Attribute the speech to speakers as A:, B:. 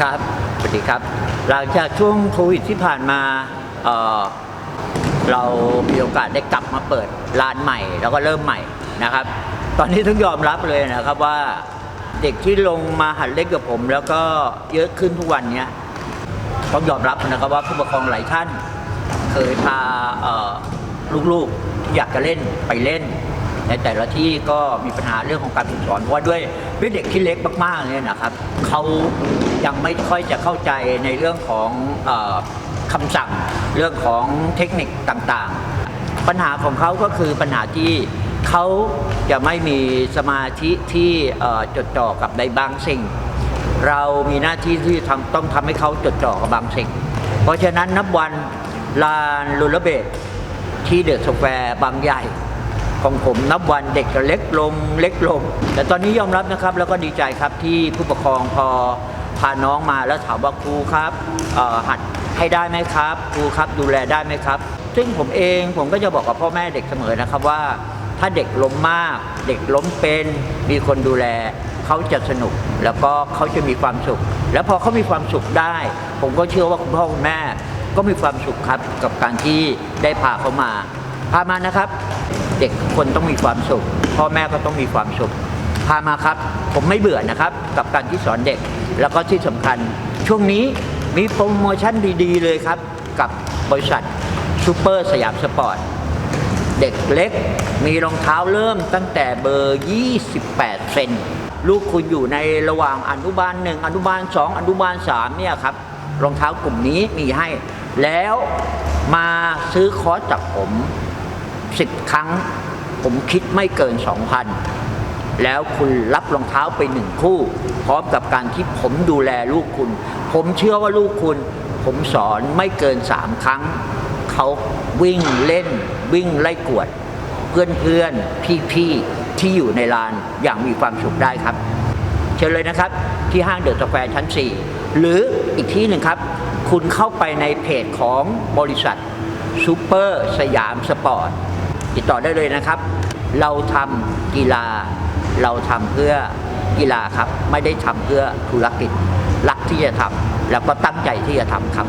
A: ครับสวัสดีครับ หลังจากช่วงโควิดที่ผ่านมาเอ่อเรามีโอกาสได้กลับมาเปิดร้านใหม่ แล้วก็เริ่มใหม่นะครับ ตอนนี้ต้องยอมรับเลยนะครับว่าเด็กที่ลงมาหัดเล่นกับผม แล้วก็เยอะขึ้นทุกวันเนี้ยต้องยอมรับนะครับว่าผู้ปกครองหลายท่าน เคยพาลูกๆที่อยากจะเล่นไปเล่น ในแต่ละที่ก็มีปัญหาเรื่องของการฝึกสอนเพราะว่าด้วยด้วยเด็กที่เล็กมากๆเนี่ยนะครับเขายังไม่ค่อยจะเข้าใจในเรื่องของเออคำสั่งเรื่องของเทคนิคต่างๆ ปัญหาของเขาก็คือปัญหาที่เขาจะไม่มีสมาธิที่จดจ่อกับในบางสิ่ง เรามีหน้าที่ที่ทำต้องทำให้เขาจดจ่อกับบางสิ่ง เพราะฉะนั้นนับวันลานลูลเบตที่เดอะสแควร์บางใหญ่ ของผมนับวันเด็กเล็กลงเล็กลง แต่ตอนนี้ยอมรับนะครับแล้วก็ดีใจครับที่ผู้ปกครองพอพาน้องมาแล้วถามว่าครูครับหัดให้ได้ไหมครับครูครับดูแลได้ไหมครับ ซึ่งผมเองผมก็จะบอกกับพ่อแม่เด็กเสมอนะครับว่า ถ้าเด็กล้มมาก เด็กล้มเป็นมีคนดูแลเขาจะสนุกแล้วก็เขาจะมีความสุข แล้วพอเขามีความสุขได้ ผมก็เชื่อว่าคุณพ่อคุณแม่ก็มีความสุขครับกับการที่ได้พาเขามา พามานะครับ เด็กคนต้องมีความสุข พ่อแม่ก็ต้องมีความสุข พามาครับ ผมไม่เบื่อนะครับ กับการที่สอนเด็ก แล้วก็ที่สำคัญ ช่วงนี้มีโปรโมชั่นดีๆ เลยครับ กับบริษัทซูเปอร์สยามสปอร์ตเด็กเล็กมีรองเท้าเริ่มตั้งแต่เบอร์ 28 เซนลูกคุณอยู่ในระหว่างอนุบาลหนึ่งอนุบาลสองอนุบาลสามเนี่ยครับรองเท้ากลุ่มนี้มีให้ แล้วมาซื้อคอร์สจากผม 10ครั้ง ผมคิดไม่เกิน2,000แล้วคุณรับรองเท้าไปหนึ่งคู่ พร้อมกับการที่ผมดูแลลูกคุณ ผมเชื่อว่าลูกคุณ ผมสอนไม่เกิน3ครั้ง เขาวิ่งเล่น วิ่งไล่กวด เพื่อนๆ พี่ๆ ที่อยู่ในลานอย่างมีความสุขได้ครับ เชิญเลยนะครับที่ห้างเดอะสแควร์ชั้น 4 หรืออีกที่หนึ่งครับ คุณเข้าไปในเพจของบริษัทซูเปอร์สยามสปอร์ต ติดต่อได้เลยนะครับ เราทำกีฬา เราทำเพื่อกีฬาครับ ไม่ได้ทำเพื่อธุรกิจ รักที่จะทำแล้วก็ตั้งใจที่จะทำครับ